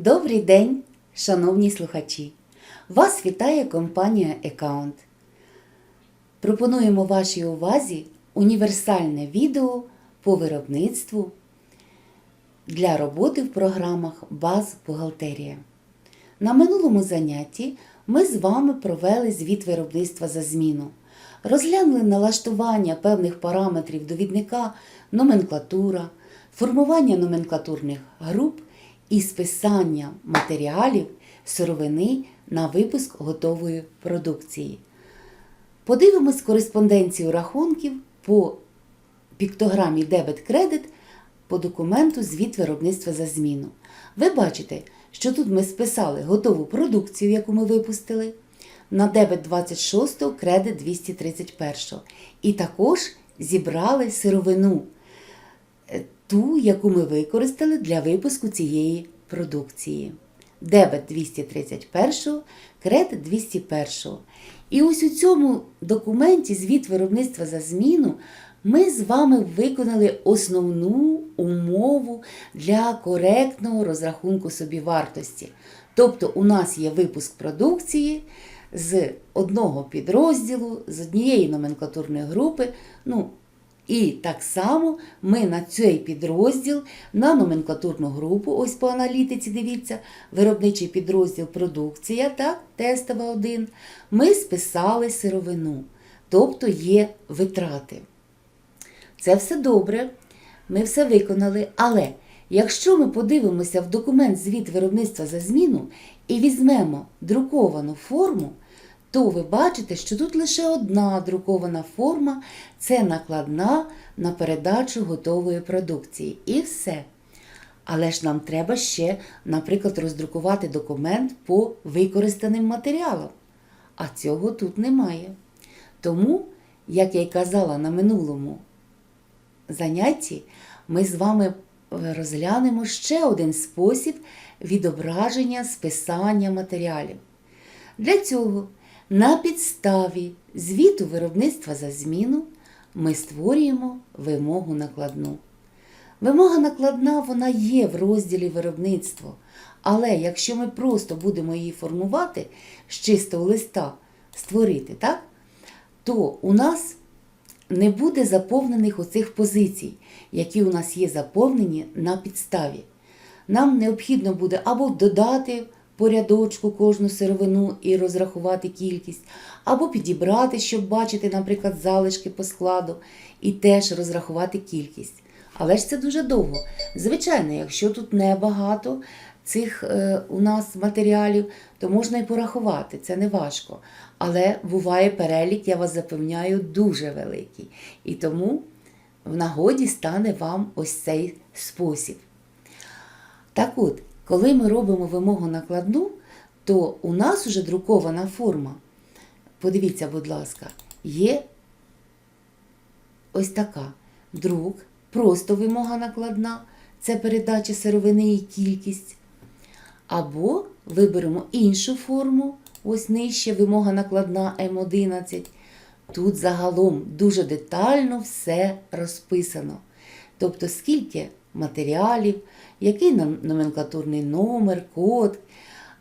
Добрий день, шановні слухачі! Вас вітає компанія Account. Пропонуємо вашій увазі універсальне відео по виробництву для роботи в програмах Баз Бухгалтерія. На минулому занятті ми з вами провели звіт виробництва за зміну, розглянули налаштування певних параметрів довідника номенклатура, формування номенклатурних груп і списання матеріалів сировини на випуск готової продукції. Подивимось кореспонденцію рахунків по піктограмі дебет-кредит по документу звіт виробництва за зміну. Ви бачите, що тут ми списали готову продукцію, яку ми випустили, на дебет 26, кредит 231. І також зібрали сировину, ту, яку ми використали для випуску цієї продукції. Дебет 231, кредит 201. І ось у цьому документі звіт виробництва за зміну ми з вами виконали основну умову для коректного розрахунку собівартості. Тобто у нас є випуск продукції з одного підрозділу, з однієї номенклатурної групи. ну, і так само ми на цей підрозділ, на номенклатурну групу, ось по аналітиці, дивіться, виробничий підрозділ продукція, так, тестова 1, ми списали сировину, тобто є витрати. Це все добре, ми все виконали, але якщо ми подивимося в документ звіт виробництва за зміну і візьмемо друковану форму, то ви бачите, що тут лише одна друкована форма це накладна на передачу готової продукції. І все. Але ж нам треба ще, наприклад, роздрукувати документ по використаним матеріалам. А цього тут немає. Тому, як я й казала на минулому занятті, ми з вами розглянемо ще один спосіб відображення списання матеріалів. Для цього на підставі звіту виробництва за зміну ми створюємо вимогу накладну. Вимога накладна вона є в розділі виробництво. Але якщо ми просто будемо її формувати з чистого листа створити, так? то у нас не буде заповнених оцих позицій, які у нас є заповнені на підставі. Нам необхідно буде або додати по рядочку кожну сировину і розрахувати кількість, або підібрати, щоб бачити, наприклад, залишки по складу, і теж розрахувати кількість. Але ж це дуже довго. Звичайно, якщо тут небагато цих е, у нас матеріалів, то можна і порахувати, це не важко. Але буває перелік, я вас запевняю, дуже великий. І тому в нагоді стане вам ось цей спосіб. Так от, коли ми робимо вимогу накладну, то у нас уже друкована форма. Подивіться, будь ласка, є ось така друк, просто вимога накладна, це передача сировини і кількість. Або виберемо іншу форму, ось нижче вимога накладна М11. Тут загалом дуже детально все розписано. Тобто, скільки матеріалів, який номенклатурний номер, код,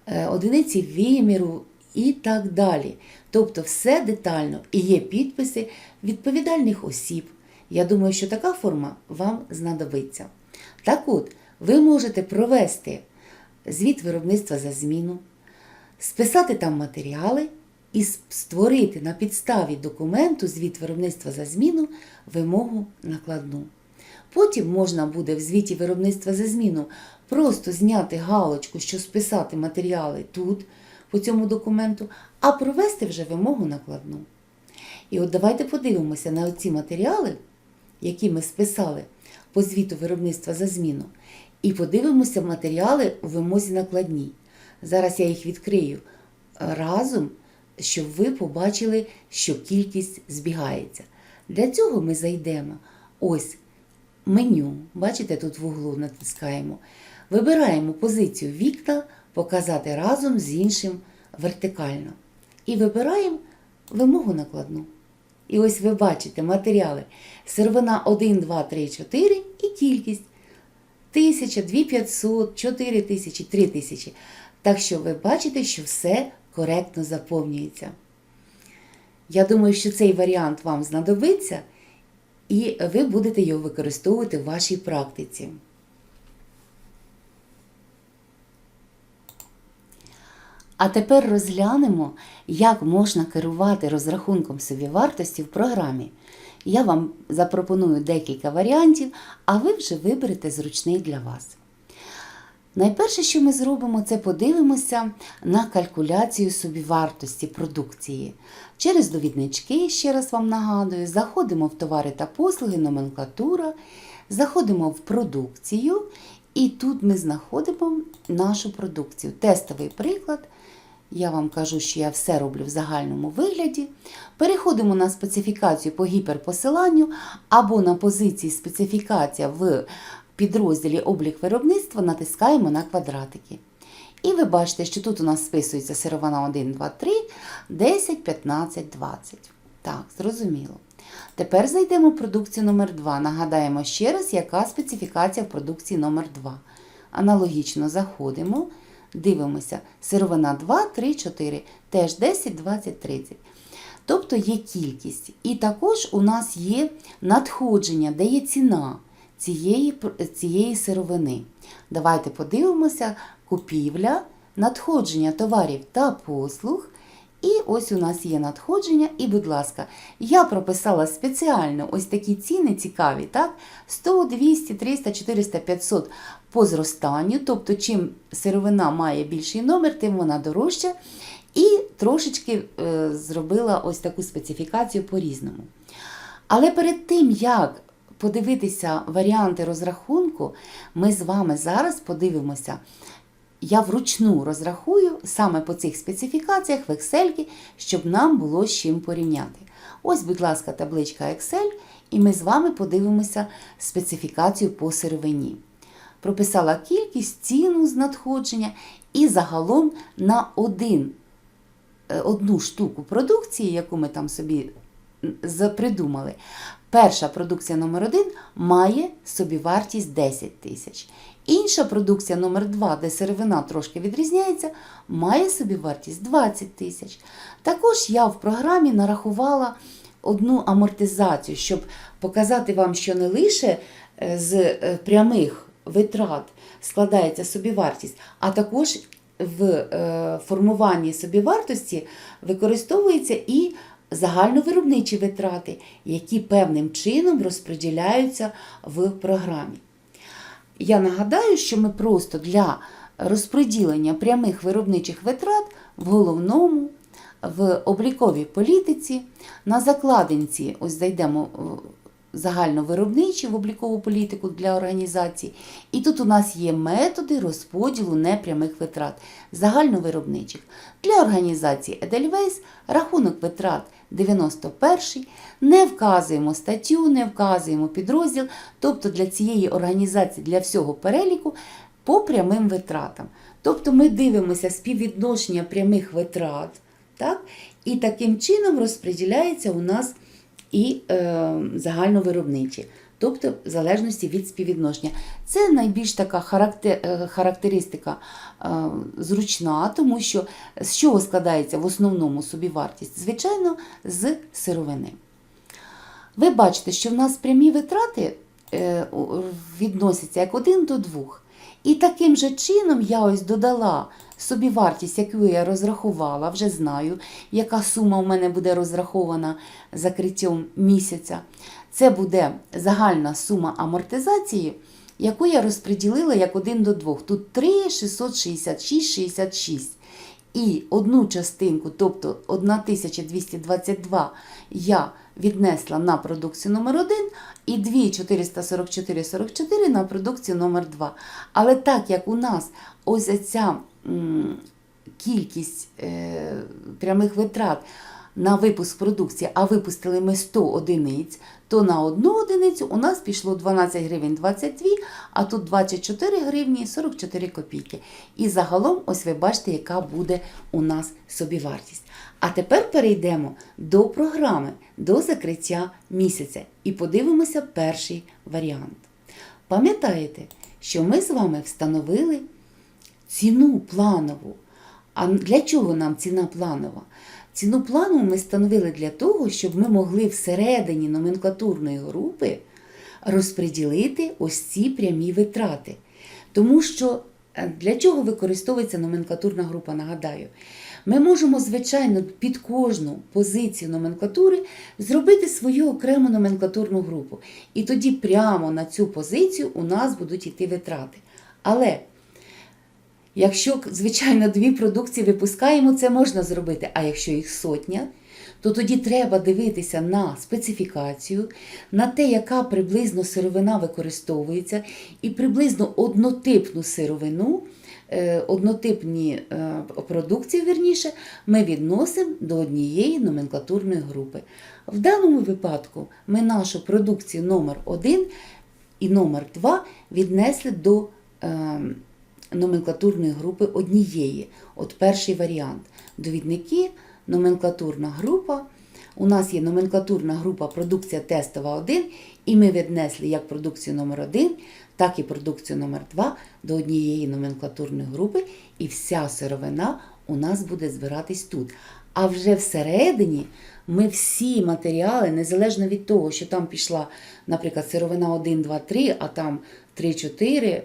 е, одиниці виміру і так далі. Тобто, все детально і є підписи відповідальних осіб. Я думаю, що така форма вам знадобиться. Так от, ви можете провести звіт виробництва за зміну, списати там матеріали і створити на підставі документу звіт виробництва за зміну вимогу накладну. Потім можна буде в звіті виробництва за зміну просто зняти галочку, що списати матеріали тут, по цьому документу, а провести вже вимогу накладну. І от давайте подивимося на ці матеріали, які ми списали по звіту виробництва за зміну, і подивимося матеріали у вимозі накладній. Зараз я їх відкрию разом, щоб ви побачили, що кількість збігається. Для цього ми зайдемо ось меню. Бачите, тут в углу натискаємо. Вибираємо позицію вікна, показати разом з іншим вертикально. І вибираємо вимогу накладну. І ось ви бачите матеріали. Сировина 1, 2, 3, 4 і кількість. 1000, 2500, 4000, 3000. Так що ви бачите, що все коректно заповнюється. Я думаю, що цей варіант вам знадобиться, і ви будете його використовувати в вашій практиці. А тепер розглянемо, як можна керувати розрахунком собівартості в програмі. Я вам запропоную декілька варіантів, а ви вже виберете зручний для вас. Найперше, що ми зробимо, це подивимося на калькуляцію собівартості продукції. Через довіднички, ще раз вам нагадую, заходимо в товари та послуги, номенклатура, заходимо в продукцію, і тут ми знаходимо нашу продукцію. Тестовий приклад. Я вам кажу, що я все роблю в загальному вигляді. Переходимо на специфікацію по гіперпосиланню або на позиції специфікація в підрозділі облік виробництва, натискаємо на квадратики. І ви бачите, що тут у нас списується сировина 1, 2, 3, 10, 15, 20. Так, зрозуміло. Тепер зайдемо в продукцію номер 2 Нагадаємо ще раз, яка специфікація в продукції номер 2 Аналогічно заходимо. Дивимося, сировина 2, 3, 4, теж 10, 20, 30. Тобто є кількість. І також у нас є надходження, де є ціна цієї, цієї сировини. Давайте подивимося, купівля, надходження товарів та послуг. І ось у нас є надходження, і, будь ласка, я прописала спеціально ось такі ціни цікаві, так? 100, 200, 300, 400, 500 по зростанню. Тобто, чим сировина має більший номер, тим вона дорожча. І трошечки е, зробила ось таку специфікацію по-різному. Але перед тим, як подивитися варіанти розрахунку, ми з вами зараз подивимося. Я вручну розрахую саме по цих специфікаціях в Excel, щоб нам було з чим порівняти. Ось, будь ласка, табличка Excel, і ми з вами подивимося специфікацію по сировині. Прописала кількість, ціну з надходження і загалом на один, е, одну штуку продукції, яку ми там собі придумали. Перша продукція номер 1 має собівартість 10 тисяч. Інша продукція номер 2 де сировина трошки відрізняється, має собівартість 20 тисяч. Також я в програмі нарахувала одну амортизацію, щоб показати вам, що не лише е, з е, прямих витрат складається собівартість, а також в е, формуванні собівартості використовується і загальновиробничі витрати, які певним чином розподіляються в програмі. Я нагадаю, що ми просто для розподілення прямих виробничих витрат в головному, в обліковій політиці, на закладинці, ось зайдемо загальновиробничі в облікову політику для організацій. І тут у нас є методи розподілу непрямих витрат загальновиробничих. Для організації Edelweiss рахунок витрат 91 не вказуємо статтю, не вказуємо підрозділ, тобто для цієї організації, для всього переліку по прямим витратам. Тобто ми дивимося співвідношення прямих витрат, так? і таким чином розподіляється у нас і е, загальновиробничі, тобто в залежності від співвідношення. Це найбільш така е, характеристика е, зручна, тому що з чого складається в основному собівартість? Звичайно, з сировини. Ви бачите, що в нас прямі витрати е, відносяться як один до двох. І таким же чином я ось додала собі вартість, яку я розрахувала, вже знаю, яка сума у мене буде розрахована закриттям місяця. Це буде загальна сума амортизації, яку я розподілила як 1 до 2. Тут 3, 666, 66. І одну частинку, тобто 1222, я віднесла на продукцію номер 1 і 2444,44 на продукцію номер 2 Але так як у нас ось ця кількість е, прямих витрат на випуск продукції, а випустили ми 100 одиниць, то на одну одиницю у нас пішло 12 гривень 22, а тут 24 гривні 44 копійки. І загалом, ось ви бачите, яка буде у нас собівартість. А тепер перейдемо до програми, до закриття місяця і подивимося перший варіант. Пам'ятаєте, що ми з вами встановили ціну планову. А для чого нам ціна планова? Ціну планову ми встановили для того, щоб ми могли всередині номенклатурної групи розподілити ось ці прямі витрати. Тому що е, для чого використовується номенклатурна група, нагадаю. Ми можемо, звичайно, під кожну позицію номенклатури зробити свою окрему номенклатурну групу. І тоді прямо на цю позицію у нас будуть йти витрати. Але Якщо, звичайно, дві продукції випускаємо, це можна зробити. А якщо їх сотня, то тоді треба дивитися на специфікацію, на те, яка приблизно сировина використовується, і приблизно однотипну сировину, е, однотипні е, продукції, вірніше, ми відносимо до однієї номенклатурної групи. В даному випадку ми нашу продукцію номер 1 і номер 2 віднесли до. Номенклатурної групи однієї. От перший варіант. Довідники, номенклатурна група. У нас є номенклатурна група продукція тестова 1, і ми віднесли як продукцію номер 1 так і продукцію номер 2 до однієї номенклатурної групи, і вся сировина у нас буде збиратись тут. А вже всередині ми всі матеріали, незалежно від того, що там пішла, наприклад, сировина 1, 2, 3, а там 3, 4,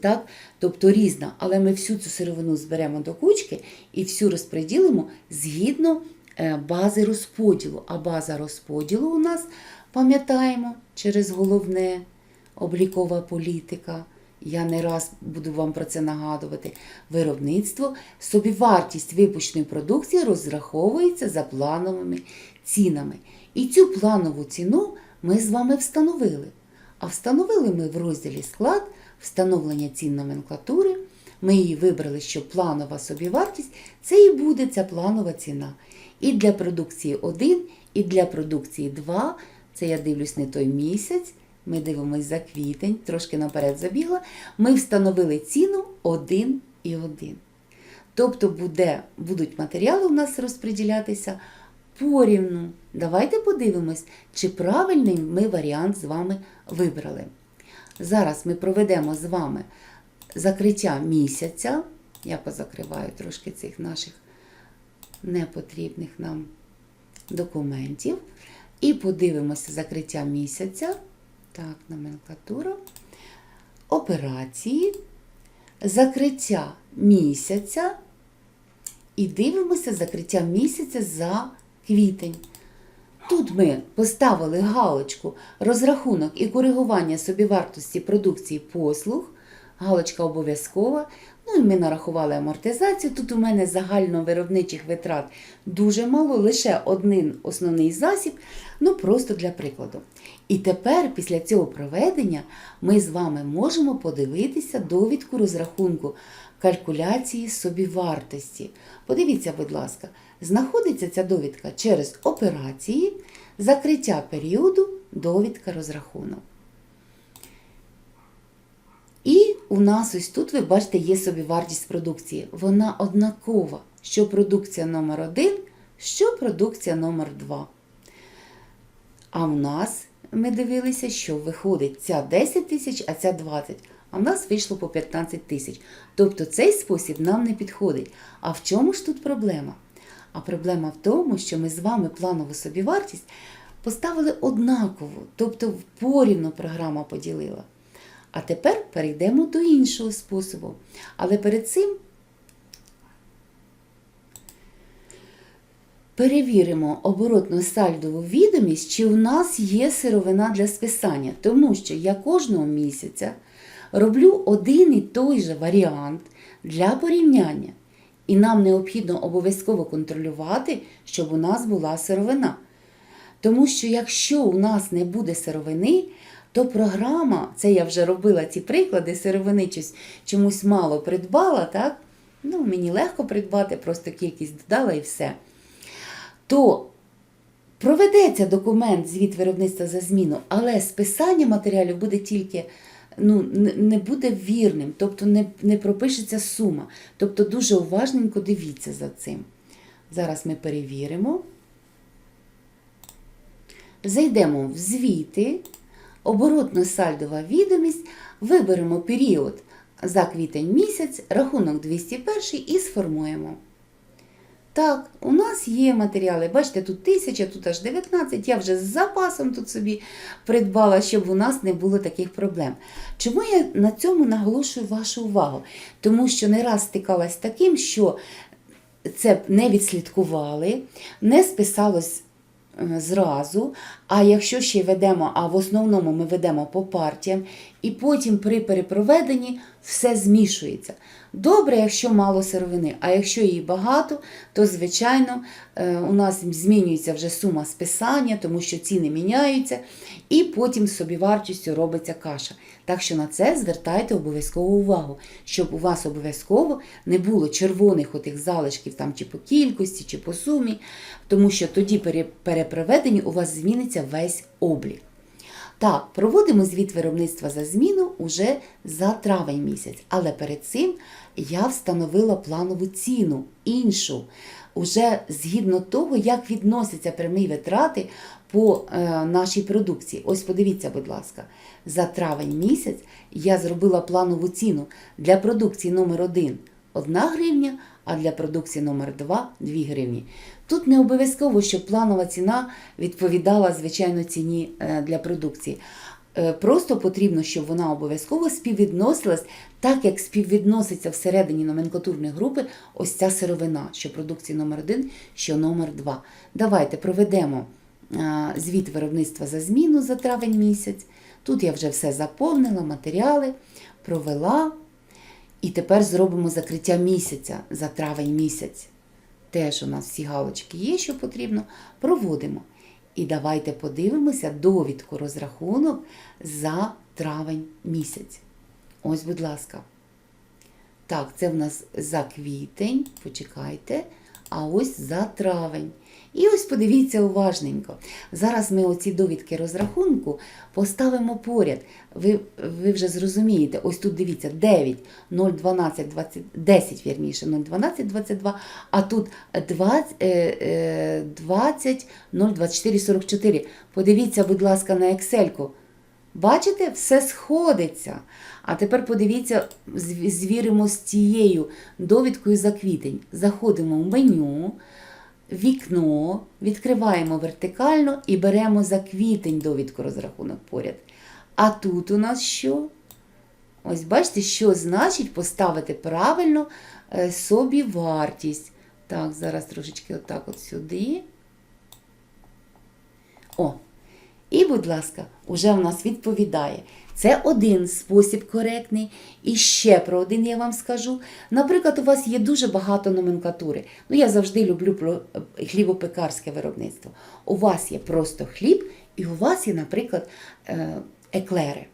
так? Тобто різна, але ми всю цю сировину зберемо до кучки і всю розподілимо згідно е, бази розподілу. А база розподілу у нас, пам'ятаємо, через головне облікова політика. Я не раз буду вам про це нагадувати. Виробництво, собівартість випущеної продукції розраховується за плановими цінами. І цю планову ціну ми з вами встановили. А встановили ми в розділі склад встановлення цін номенклатури. Ми її вибрали, що планова собівартість це і буде ця планова ціна. І для продукції 1, і для продукції 2, це я дивлюсь не той місяць, ми дивимося за квітень, трошки наперед забігла, ми встановили ціну 1 і 1. Тобто буде, будуть матеріали у нас розподілятися порівну. Давайте подивимось, чи правильний ми варіант з вами вибрали. Зараз ми проведемо з вами закриття місяця. Я позакриваю трошки цих наших непотрібних нам документів. І подивимося закриття місяця. Так, номенклатура. Операції, закриття місяця. І дивимося закриття місяця за квітень. Тут ми поставили галочку розрахунок і коригування собівартості продукції послуг. Галочка обов'язкова. Ну і ми нарахували амортизацію. Тут у мене загальновиробничих витрат дуже мало, лише один основний засіб, ну просто для прикладу. І тепер, після цього проведення, ми з вами можемо подивитися довідку розрахунку калькуляції собівартості. Подивіться, будь ласка, знаходиться ця довідка через операції, закриття періоду, довідка розрахунок. І у нас ось тут, ви бачите, є собівартість продукції. Вона однакова, що продукція номер 1 що продукція номер 2 А в нас ми дивилися, що виходить ця 10 тисяч, а ця 20. А в нас вийшло по 15 тисяч. Тобто цей спосіб нам не підходить. А в чому ж тут проблема? А проблема в тому, що ми з вами планову собівартість поставили однаково, тобто порівну програма поділила. А тепер перейдемо до іншого способу. Але перед цим перевіримо оборотно сальдову відомість, чи у нас є сировина для списання, тому що я кожного місяця роблю один і той же варіант для порівняння. І нам необхідно обов'язково контролювати, щоб у нас була сировина. Тому що якщо у нас не буде сировини, то програма, це я вже робила ці приклади, сировини чомусь мало придбала, так? Ну, мені легко придбати, просто кількість додала і все. То проведеться документ звіт виробництва за зміну, але списання матеріалів буде тільки ну, не- буде вірним, тобто не, не пропишеться сума. Тобто дуже уважненько дивіться за цим. Зараз ми перевіримо. Зайдемо в звіти, оборотно-сальдова відомість, виберемо період за квітень місяць, рахунок 201 і сформуємо. Так, у нас є матеріали. Бачите, тут 1000, тут аж 19. Я вже з запасом тут собі придбала, щоб у нас не було таких проблем. Чому я на цьому наголошую вашу увагу? Тому що не раз стикалась таким, що це не відслідкували, не списалось е, зразу. А якщо ще ведемо, а в основному ми ведемо по партіям, і потім при перепроведенні все змішується. Добре, якщо мало сировини, а якщо її багато, то звичайно е, у нас змінюється вже сума списання, тому що ціни міняються, і потім з собівартістю робиться каша. Так що на це звертайте обов'язково увагу, щоб у вас обов'язково не було червоних отих залишків там чи по кількості, чи по сумі, тому що тоді при перепроведенні у вас зміниться весь облік. Так, проводимо звіт виробництва за зміну уже за травень місяць, але перед цим я встановила планову ціну іншу, уже згідно того, як відносяться прямі витрати по е, нашій продукції. Ось подивіться, будь ласка, за травень місяць я зробила планову ціну для продукції номер 1 1 гривня, а для продукції номер 2 2 гривні. Тут не обов'язково, щоб планова ціна відповідала звичайно ціні е, для продукції. Е, Просто потрібно, щоб вона обов'язково співвідносилась так, як співвідноситься всередині номенклатурної групи ось ця сировина, що продукції номер 1 що номер 2 Давайте проведемо е, звіт виробництва за зміну за травень місяць. Тут я вже все заповнила, матеріали, провела. І тепер зробимо закриття місяця за травень місяць. Теж у нас всі галочки є, що потрібно. Проводимо. І давайте подивимося довідку розрахунок за травень місяць. Ось, будь ласка. Так, це в нас за квітень, почекайте, а ось за травень. І ось подивіться уважненько. Зараз ми оці довідки розрахунку поставимо поряд. Ви, ви вже зрозумієте, ось тут дивіться 9, 0, 12, 20, 10, вірніше, 0, 12, 22, а тут 20, е, е, 20 0, 24, 44. Подивіться, будь ласка, на Excel-ку. Бачите, все сходиться. А тепер подивіться, звіримо з цією довідкою за квітень. Заходимо в меню, вікно, відкриваємо вертикально і беремо за квітень довідку розрахунок поряд. А тут у нас що? Ось бачите, що значить поставити правильно е, собі вартість. Так, зараз трошечки отак от сюди. О, і, будь ласка, уже в нас відповідає. Це один спосіб коректний. І ще про один я вам скажу. Наприклад, у вас є дуже багато номенклатури. Ну, я завжди люблю е, хлібопекарське виробництво. У вас є просто хліб, і у вас є, наприклад, е, еклери.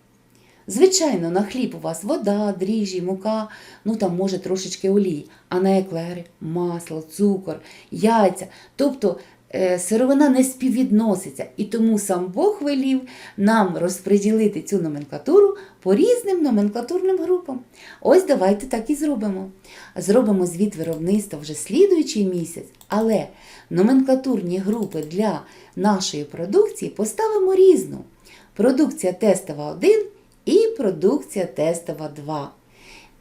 Звичайно, на хліб у вас вода, дріжджі, мука, ну там може трошечки олії, а на еклери масло, цукор, яйця. Тобто сировина не співвідноситься. І тому сам Бог велів нам розподілити цю номенклатуру по різним номенклатурним групам. Ось давайте так і зробимо. Зробимо звіт виробництва вже слідуючий місяць, але номенклатурні групи для нашої продукції поставимо різну. Продукція тестова 1 і продукція тестова 2.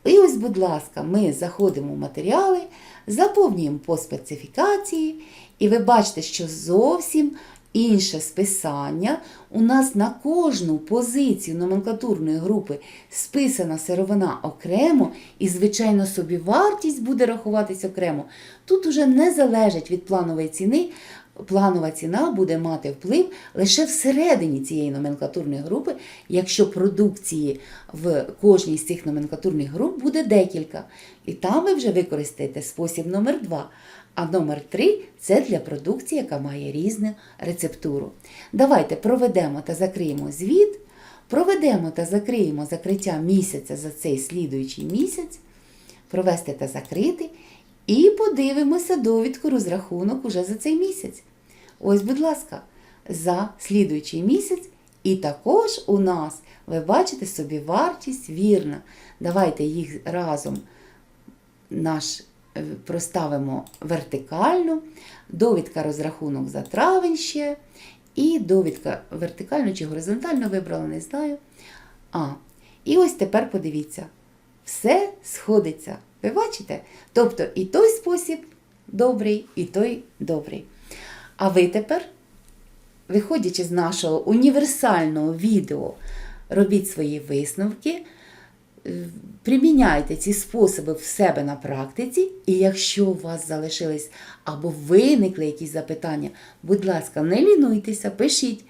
І ось, будь ласка, ми заходимо в матеріали, заповнюємо по специфікації, і ви бачите, що зовсім інше списання. У нас на кожну позицію номенклатурної групи списана сировина окремо, і, звичайно, собі вартість буде рахуватись окремо. Тут уже не залежить від планової ціни. Планова ціна буде мати вплив лише всередині цієї номенклатурної групи, якщо продукції в кожній з цих номенклатурних груп буде декілька. І там ви вже використаєте спосіб номер 2. А номер 3 це для продукції, яка має різну рецептуру. Давайте проведемо та закриємо звіт, проведемо та закриємо закриття місяця за цей слідуючий місяць, провести та закрити. І подивимося довідку розрахунок уже за цей місяць. Ось, будь ласка, за слідуючий місяць. І також у нас, ви бачите, собі вартість вірна. Давайте їх разом наш е, проставимо вертикально. Довідка розрахунок за травень ще. І довідка вертикально чи горизонтально вибрала, не знаю. А, і ось тепер подивіться. Все сходиться. Ви бачите? Тобто і той спосіб добрий, і той добрий. А ви тепер, виходячи з нашого універсального відео, робіть свої висновки, е, приміняйте ці способи в себе на практиці, і якщо у вас залишились або виникли якісь запитання, будь ласка, не лінуйтеся, пишіть.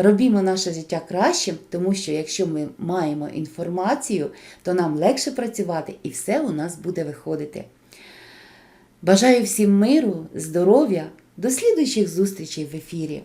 Робімо наше життя кращим, тому що якщо ми маємо інформацію, то нам легше працювати і все у нас буде виходити. Бажаю всім миру, здоров'я, до слідуючих зустрічей в ефірі.